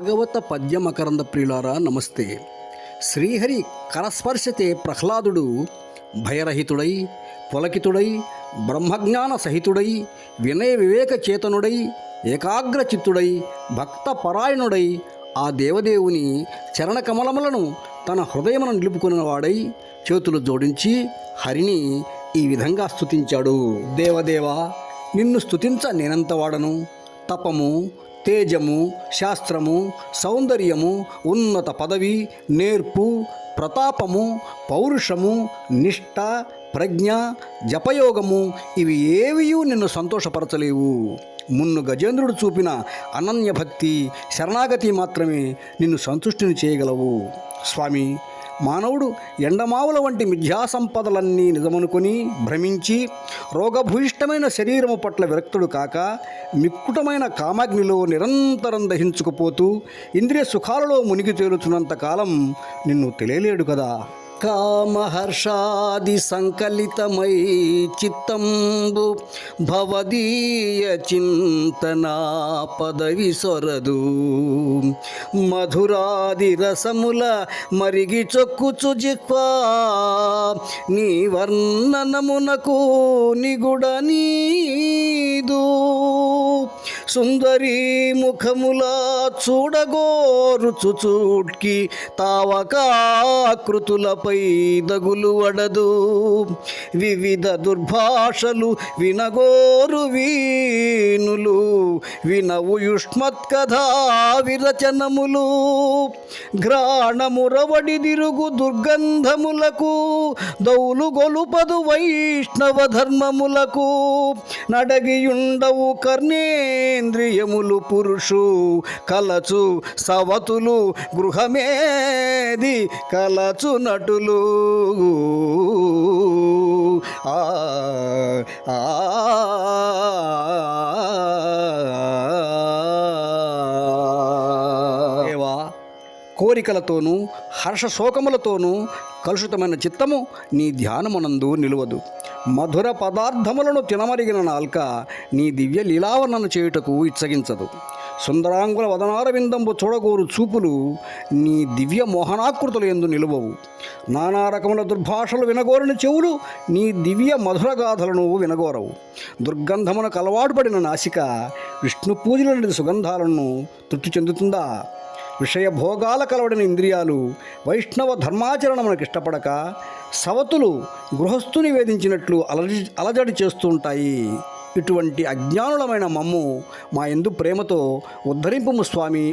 భాగవత పద్య మకరంద ప్రియులారా నమస్తే. శ్రీహరి కరస్పర్శతే ప్రహ్లాదుడు భయరహితుడై పులకితుడై బ్రహ్మజ్ఞాన సహితుడై వినయ వివేక చేతనుడై ఏకాగ్రచిత్తుడై భక్త పరాయణుడై ఆ దేవదేవుని చరణకమలములను తన హృదయమును నిలుపుకున్నవాడై చేతులు జోడించి హరిని ఈ విధంగా స్తుతించాడు. దేవదేవా నిన్ను స్తుతించ నేనంతవాడను తపము తేజము శాస్త్రము సౌందర్యము ఉన్నత పదవి నేర్పు ప్రతాపము పౌరుషము నిష్ఠ ప్రజ్ఞ జపయోగము ఇవి ఏవియూ నిన్ను సంతోషపరచలేవు. మున్ను గజేంద్రుడు చూపిన అనన్య భక్తి శరణాగతి మాత్రమే నిన్ను సంతుష్టిని చేయగలవు. స్వామి మానవుడు ఎండమావుల వంటి మిథ్యా సంపదలన్నీ నిజమనుకొని భ్రమించి రోగభూయిష్టమైన శరీరము పట్ల విరక్తుడు కాక మిక్కుటమైన కామాగ్నిలో నిరంతరం దహించుకుపోతూ ఇంద్రియ సుఖాలలో మునిగి తేలుతున్నంత కాలం నిన్ను తెలియలేడు కదా. కామహర్షాది సంకలితమై చిత్తంబు భవదీయ చింతనా పదవి సొరదు. మధురాది రసముల మరిగి చొక్కుచు జిహ్వా నీ వర్ణనమునకు నిగుడ నీదు. సుందరి ముఖములా చూడగోరుచు చూడ్కి తావకాకృతులపై దగులు వడదు. వివిధ దుర్భాషలు వినగోరు వీణ వినవు యుష్మత్కథా విరచనములు ఘ్రాణమురవడి దిరుగు దుర్గంధములకు దౌలు గొలుపదు వైష్ణవ ధర్మములకు నడగియుండవు కర్ణేంద్రియములు పురుషు కలచు సవతులు గృహమేది కలచు నటులు ఆ కోరికలతోనూ హర్షశోకములతోనూ కలుషితమైన చిత్తము నీ ధ్యానమునందు నిలువదు. మధుర పదార్థములను తినమరిగిన నాల్క నీ దివ్య లీలావర్ణన చేయుటకు ఇచ్చగించదు. సుందరాంగుల వదనారవిందంబు చూడగోరు చూపులు నీ దివ్య మోహనాకృతులు ఎందు నిలువవు. నానా రకముల దుర్భాషలు వినగోరిన చెవులు నీ దివ్య మధుర గాథలను వినగోరవు. దుర్గంధమున కలవాడుపడిన నాసిక విష్ణు పూజలని సుగంధాలను తృప్తి చెందుతుందా? విషయభోగాల కలవడిన ఇంద్రియాలు వైష్ణవ ధర్మాచరణమునకు ఇష్టపడక సవతులు గృహస్థుని వేధించినట్లు అలజడి అలజడి చేస్తుంటాయి. ఇటువంటి అజ్ఞానులమైన మమ్ము మా ఎందు ప్రేమతో ఉద్ధరింపుము స్వామి.